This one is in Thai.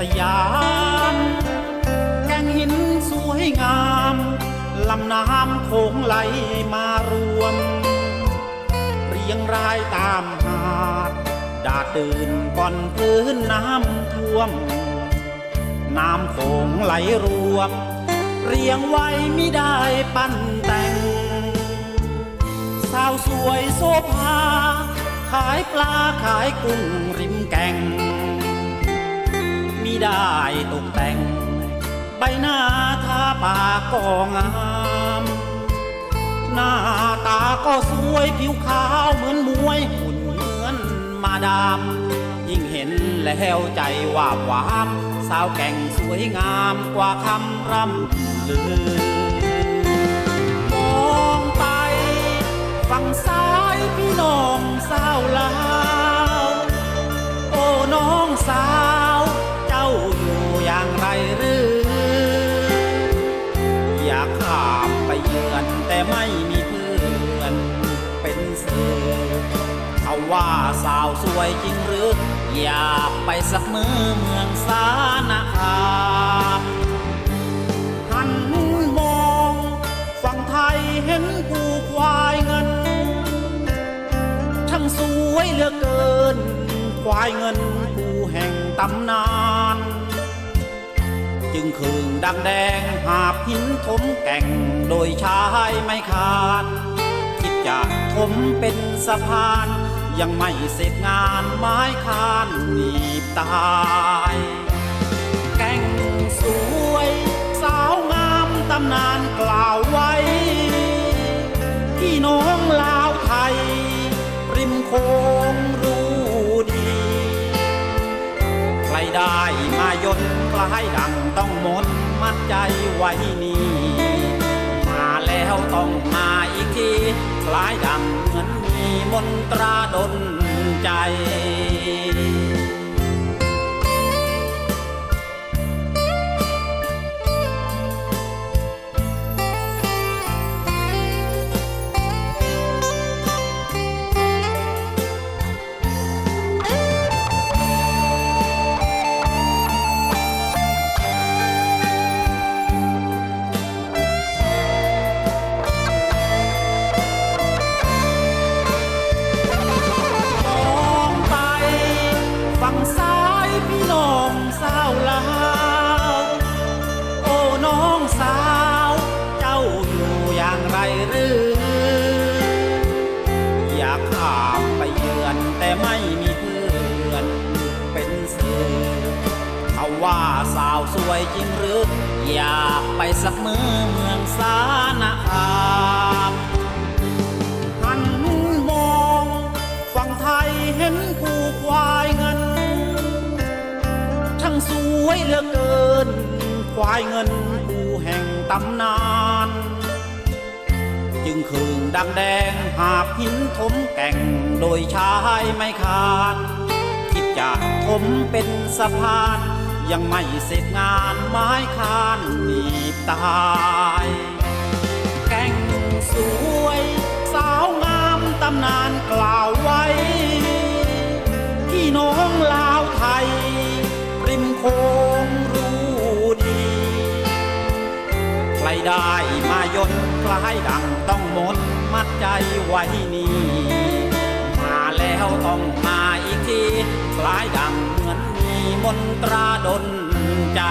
สยาม แก่งหินสวยงาม ลำน้ำโขงไหลมารวม เรียงรายตามหาด ดาตื่นก่อนพื้นน้ำท่วม น้ำโขงไหลรวม เรียงไว้ไมิได้ปั้นแต่ง สาวสวยโซภาขายปลาขายกุ้งริม ได้ตกแต่ง ใบหน้าทาปากก็งาม หน้าตาก็สวยผิวขาวเหมือนมวยหุ่นเหมือนมาดาม ยิ่งเห็นแล้วใจว่าบวามสาวแก่งสวยงามกว่าคำร่ำลือมองไปฝั่งซ้ายพี่น้องสาวลาว โอ้น้องสาว ไม่มีเพื่อนเป็นเสือเขาว่าสาวสวยจริงหรือ อยากไปสักมือเมืองสานาคามหันมองฝั่งไทยเห็นกูควายเงินช่างสวยเหลือเกิน ควายเงินกูแห่งตำนาน จึงคืงดังแดงหาบหินถมแก่งโดยชายไม่ขาดคิดจะถมเป็นสะพาน ยังไม่เสร็จงานไม้คานหนีบตายแก่งสวย สาวงามตำนานกล่าวไว้พี่น้องลาวไทย ริมโค ไม่ได้มายนคล้ายดังต้องหมดมัดใจไว้นี่มาแล้วต้องมาอีกทีคล้ายดังเหมือนมีมนตราดนใจ หรือ อยากข้ามไปเยือนแต่ไม่มีเพื่อนเป็นสื่อเขาว่าสาวสวยจริงหรือ อยากไปสักมือเมืองสานาคามหันมองฝั่งไทยเห็นกูควายเงินช่างสวยเหลือเกิน ควายเงินกูแห่งตำนาน จึงคืงดังแดงหาบหินถมแก่งโดยชายไม่ขาดคิดจะถมเป็นสะพาน ยังไม่เสร็จงานไม้คานหนีบตายแก่งสวย สาวงามตำนานกล่าวไว้พี่น้องลาวไทยริมโค ใครได้มายนคล้ายดังต้องมนัดใจไว้นี่มาแล้วต้องมาอีกทีคล้ายดังเหมือนมีมนตราดนใจ